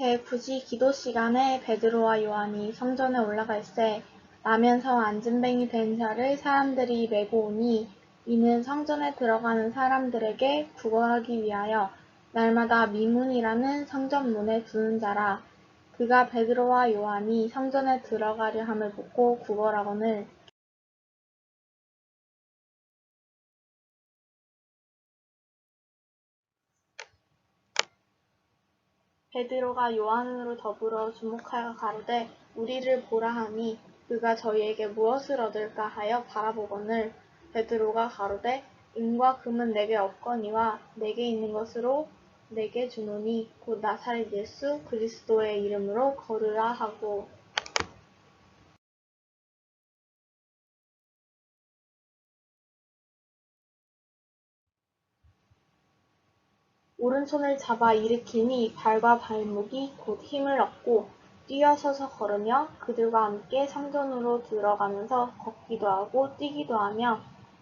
제9시 기도 시간에 베드로와 요한이 성전에 올라가 있세 나면서 안진뱅이 된 자를 사람들이 메고 오니 이는 성전에 들어가는 사람들에게 구걸하기 위하여 날마다 미문이라는 성전문에 두는 자라. 그가 베드로와 요한이 성전에 들어가려 함을 보고 구걸하거늘 베드로가 요한으로 더불어 주목하여 가로되 우리를 보라 하니 그가 저희에게 무엇을 얻을까 하여 바라보거늘. 베드로가 가로되 은과 금은 내게 없거니와 내게 있는 것으로 내게 주노니 곧 나사렛 예수 그리스도의 이름으로 걸으라 하고 오른손을 잡아 일으키니 발과 발목이 곧 힘을 얻고 뛰어서서 걸으며 그들과 함께 성전으로 들어가면서 걷기도 하고 뛰기도 하며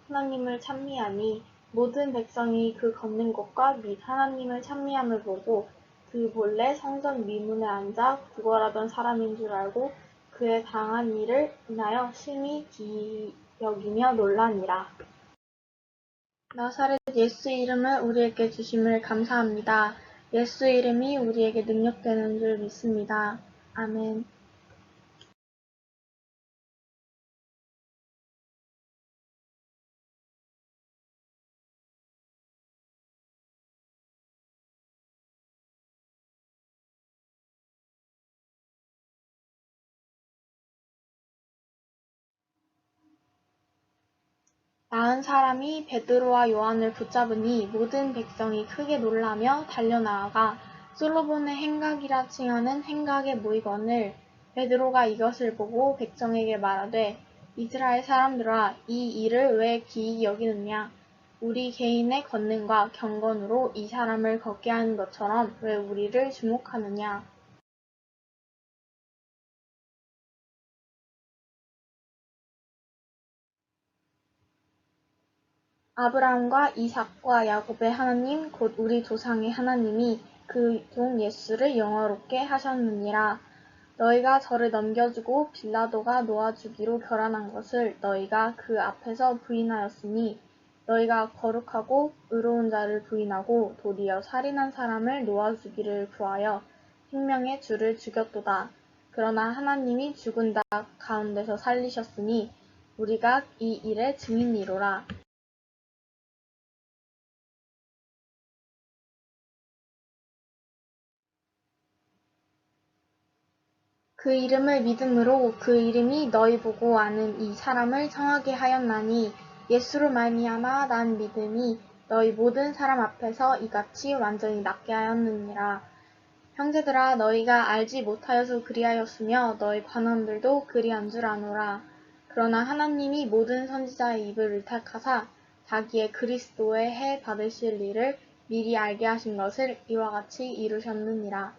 하나님을 찬미하니 모든 백성이 그 걷는 것과 및 하나님을 찬미함을 보고 그 본래 성전 미문에 앉아 구걸하던 사람인 줄 알고 그의 당한 일을 인하여 심히 기여기며 놀라니라. 나사렛 예수 이름을 우리에게 주심을 감사합니다. 예수 이름이 우리에게 능력되는 줄 믿습니다. 아멘. 나은 사람이 베드로와 요한을 붙잡으니 모든 백성이 크게 놀라며 달려나아가 솔로몬의 행각이라 칭하는 행각에 모이거늘 베드로가 이것을 보고 백성에게 말하되 이스라엘 사람들아 이 일을 왜 기이 여기느냐? 우리 개인의 권능과 경건으로 이 사람을 걷게 하는 것처럼 왜 우리를 주목하느냐 아브라함과 이삭과 야곱의 하나님 곧 우리 조상의 하나님이 그 종 예수를 영화롭게 하셨느니라. 너희가 저를 넘겨주고 빌라도가 놓아주기로 결단한 것을 너희가 그 앞에서 부인하였으니 너희가 거룩하고 의로운 자를 부인하고 도리어 살인한 사람을 놓아주기를 구하여 생명의 주를 죽였도다. 그러나 하나님이 죽은 자 가운데서 살리셨으니 우리가 이 일의 증인이로라. 그 이름을 믿음으로 그 이름이 너희 보고 아는 이 사람을 청하게 하였나니 예수로 말미암아 난 믿음이 너희 모든 사람 앞에서 이같이 완전히 낫게 하였느니라. 형제들아 너희가 알지 못하여서 그리하였으며 너희 관원들도 그리한 줄 아노라. 그러나 하나님이 모든 선지자의 입을 의탁하사 자기의 그리스도의 해 받으실 일을 미리 알게 하신 것을 이와 같이 이루셨느니라.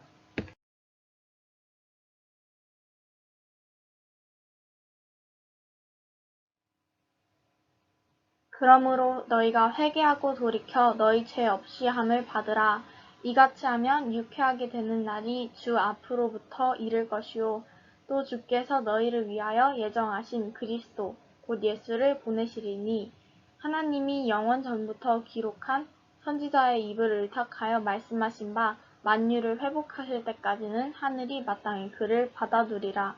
그러므로 너희가 회개하고 돌이켜 너희 죄 없이 함을 받으라. 이같이 하면 유쾌하게 되는 날이 주 앞으로부터 이를 것이요. 또 주께서 너희를 위하여 예정하신 그리스도 곧 예수를 보내시리니 하나님이 영원 전부터 기록한 선지자의 입을 의탁하여 말씀하신 바 만유를 회복하실 때까지는 하늘이 마땅히 그를 받아두리라.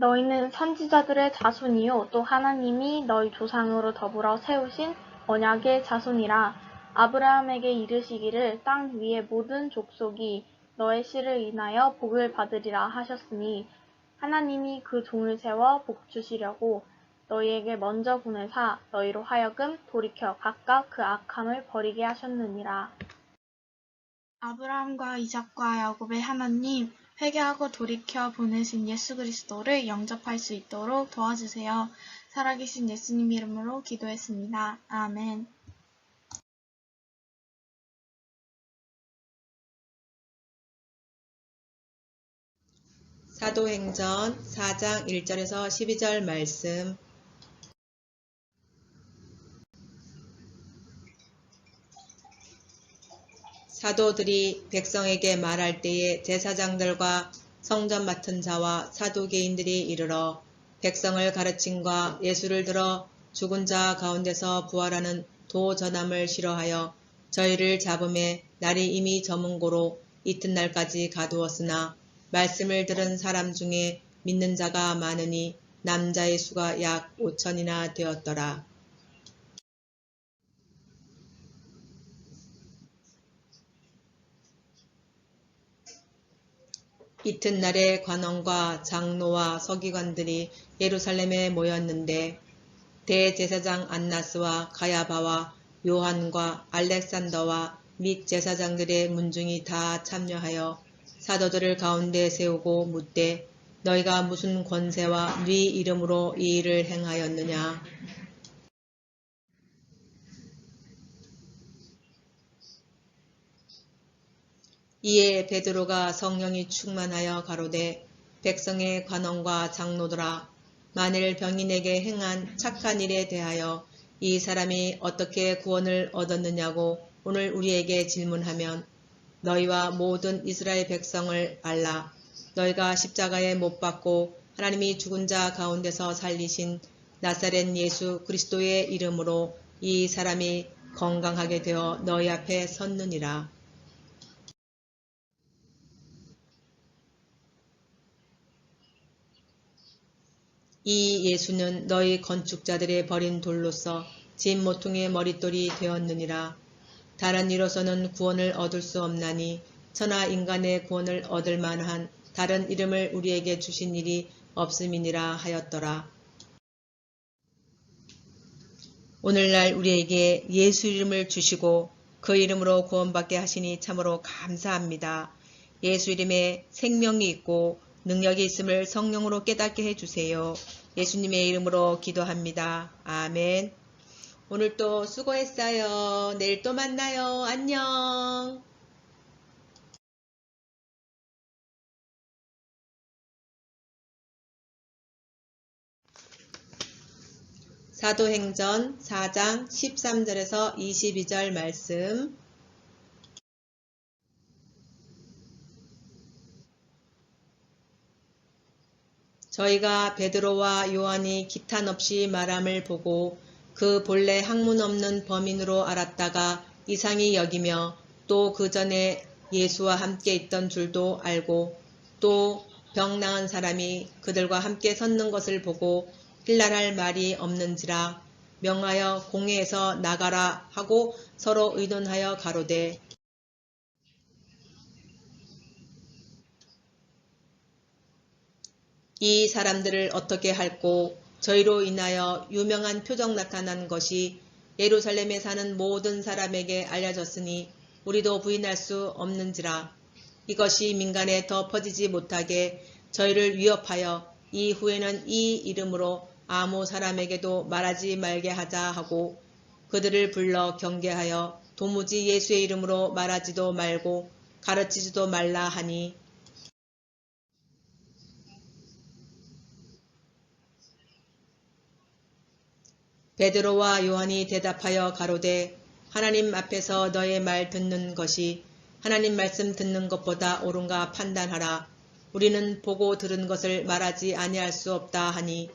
너희는 선지자들의 자손이요 또 하나님이 너희 조상으로 더불어 세우신 언약의 자손이라 아브라함에게 이르시기를 땅 위의 모든 족속이 너의 씨를 인하여 복을 받으리라 하셨으니 하나님이 그 종을 세워 복 주시려고 너희에게 먼저 보내사 너희로 하여금 돌이켜 각각 그 악함을 버리게 하셨느니라. 아브라함과 이삭과 야곱의 하나님 회개하고 돌이켜 보내신 예수 그리스도를 영접할 수 있도록 도와주세요. 살아계신 예수님 이름으로 기도했습니다. 아멘. 사도행전 4장 1절에서 12절 말씀 사도들이 백성에게 말할 때에 제사장들과 성전 맡은 자와 사도개인들이 이르러 백성을 가르침과 예수를 들어 죽은 자 가운데서 부활하는 도 전함을 싫어하여 저희를 잡음에 날이 이미 저문 고로 이튿날까지 가두었으나 말씀을 들은 사람 중에 믿는 자가 많으니 남자의 수가 약 5천이나 되었더라. 이튿날에 관원과 장로와 서기관들이 예루살렘에 모였는데 대제사장 안나스와 가야바와 요한과 알렉산더와 및 제사장들의 문중이 다 참여하여 사도들을 가운데 세우고 묻되 너희가 무슨 권세와 네 이름으로 이 일을 행하였느냐 이에 베드로가 성령이 충만하여 가로되 백성의 관원과 장로들아 만일 병인에게 행한 착한 일에 대하여 이 사람이 어떻게 구원을 얻었느냐고 오늘 우리에게 질문하면 너희와 모든 이스라엘 백성을 알라 너희가 십자가에 못 박고 하나님이 죽은 자 가운데서 살리신 나사렛 예수 그리스도의 이름으로 이 사람이 건강하게 되어 너희 앞에 섰느니라. 이 예수는 너희 건축자들의 버린 돌로서 진 모퉁이의 머릿돌이 되었느니라. 다른 이로서는 구원을 얻을 수 없나니 천하 인간의 구원을 얻을 만한 다른 이름을 우리에게 주신 일이 없음이니라 하였더라. 오늘날 우리에게 예수 이름을 주시고 그 이름으로 구원받게 하시니 참으로 감사합니다. 예수 이름에 생명이 있고 능력이 있음을 성령으로 깨닫게 해주세요. 예수님의 이름으로 기도합니다. 아멘. 오늘 또 수고했어요. 내일 또 만나요. 안녕. 사도행전 4장 13절에서 22절 말씀 저희가 베드로와 요한이 기탄 없이 말함을 보고 그 본래 학문 없는 범인으로 알았다가 이상히 여기며 또 그 전에 예수와 함께 있던 줄도 알고 또 병 나은 사람이 그들과 함께 섰는 것을 보고 힐랄할 말이 없는지라 명하여 공회에서 나가라 하고 서로 의논하여 가로되 이 사람들을 어떻게 할꼬? 저희로 인하여 유명한 표적 나타난 것이 예루살렘에 사는 모든 사람에게 알려졌으니 우리도 부인할 수 없는지라. 이것이 민간에 더 퍼지지 못하게 저희를 위협하여 이후에는 이 이름으로 아무 사람에게도 말하지 말게 하자 하고 그들을 불러 경계하여 도무지 예수의 이름으로 말하지도 말고 가르치지도 말라 하니 베드로와 요한이 대답하여 가로되 하나님 앞에서 너의 말 듣는 것이 하나님 말씀 듣는 것보다 옳은가 판단하라. 우리는 보고 들은 것을 말하지 아니할 수 없다 하니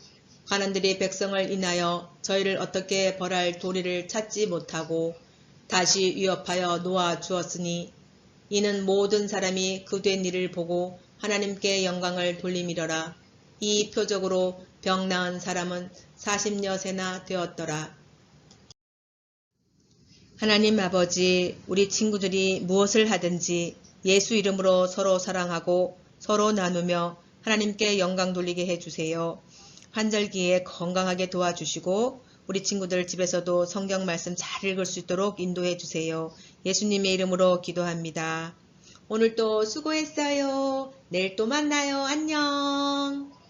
관원들이 백성을 인하여 저희를 어떻게 벌할 도리를 찾지 못하고 다시 위협하여 놓아 주었으니 이는 모든 사람이 그 된 일을 보고 하나님께 영광을 돌림이러라. 이 표적으로 병 나은 사람은 40여 세나 되었더라. 하나님 아버지, 우리 친구들이 무엇을 하든지 예수 이름으로 서로 사랑하고 서로 나누며 하나님께 영광 돌리게 해주세요. 환절기에 건강하게 도와주시고 우리 친구들 집에서도 성경 말씀 잘 읽을 수 있도록 인도해 주세요. 예수님의 이름으로 기도합니다. 오늘도 수고했어요. 내일 또 만나요. 안녕.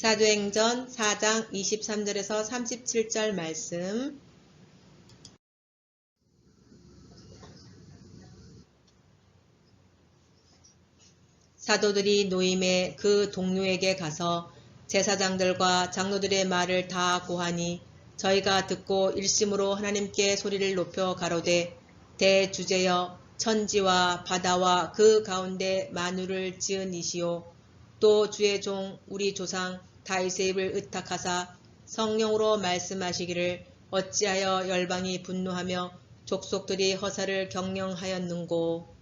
사도행전 4장 23절에서 37절 말씀. 사도들이 노임에 그 동료에게 가서 제사장들과 장로들의 말을 다 고하니 저희가 듣고 일심으로 하나님께 소리를 높여 가로되 대주제여 천지와 바다와 그 가운데 만우를 지은 이시오 또 주의 종 우리 조상 다윗의 입을 의탁하사 성령으로 말씀하시기를 어찌하여 열방이 분노하며 족속들이 허사를 경영하였는고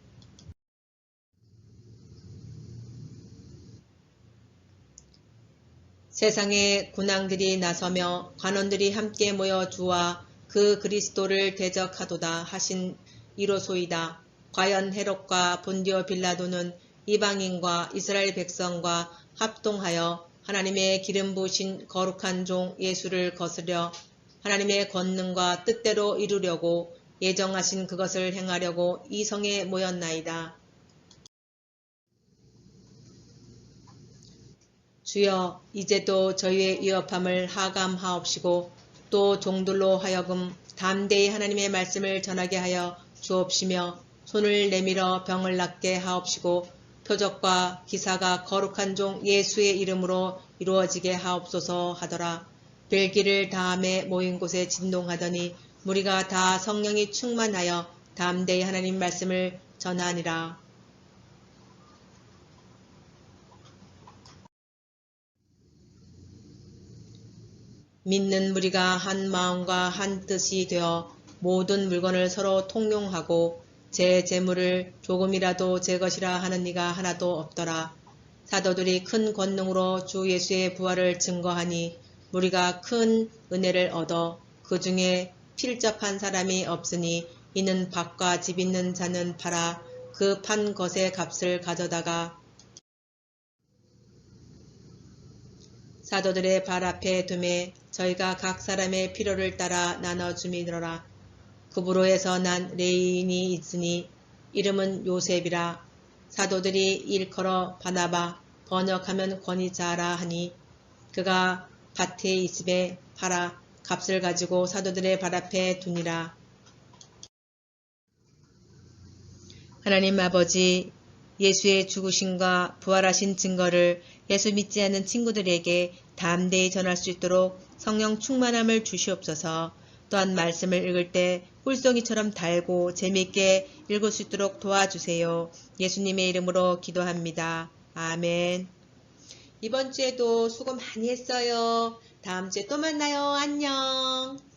세상의 군왕들이 나서며 관원들이 함께 모여 주와 그 그리스도를 대적하도다 하신 이로소이다. 과연 헤롯과 본디오 빌라도는 이방인과 이스라엘 백성과 합동하여 하나님의 기름 부으신 거룩한 종 예수를 거스려 하나님의 권능과 뜻대로 이루려고 예정하신 그것을 행하려고 이 성에 모였나이다. 주여 이제도 저희의 위협함을 하감하옵시고 또 종들로 하여금 담대히 하나님의 말씀을 전하게 하여 주옵시며 손을 내밀어 병을 낫게 하옵시고 표적과 기사가 거룩한 종 예수의 이름으로 이루어지게 하옵소서 하더라. 벨기를 다음에 모인 곳에 진동하더니 무리가 다 성령이 충만하여 담대히 하나님 말씀을 전하니라. 믿는 무리가 한 마음과 한 뜻이 되어 모든 물건을 서로 통용하고 제 재물을 조금이라도 제 것이라 하는 이가 하나도 없더라. 사도들이 큰 권능으로 주 예수의 부활을 증거하니 무리가 큰 은혜를 얻어 그 중에 필적한 사람이 없으니 이는 밭과 집 있는 자는 팔아 그 판 것의 값을 가져다가 사도들의 발 앞에 둠에 저희가 각 사람의 필요를 따라 나눠 주미더라. 구브로에서 난 레인이 있으니 이름은 요셉이라 사도들이 일컬어 바나바 번역하면 권위자라 하니 그가 밭에 있음에 팔아 값을 가지고 사도들의 발 앞에 두니라. 하나님 아버지 예수의 죽으심과 부활하신 증거를 예수 믿지 않는 친구들에게 담대히 전할 수 있도록 성령 충만함을 주시옵소서. 또한 말씀을 읽을 때 꿀송이처럼 달고 재미있게 읽을 수 있도록 도와주세요. 예수님의 이름으로 기도합니다. 아멘. 이번 주에도 수고 많이 했어요. 다음 주에 또 만나요. 안녕.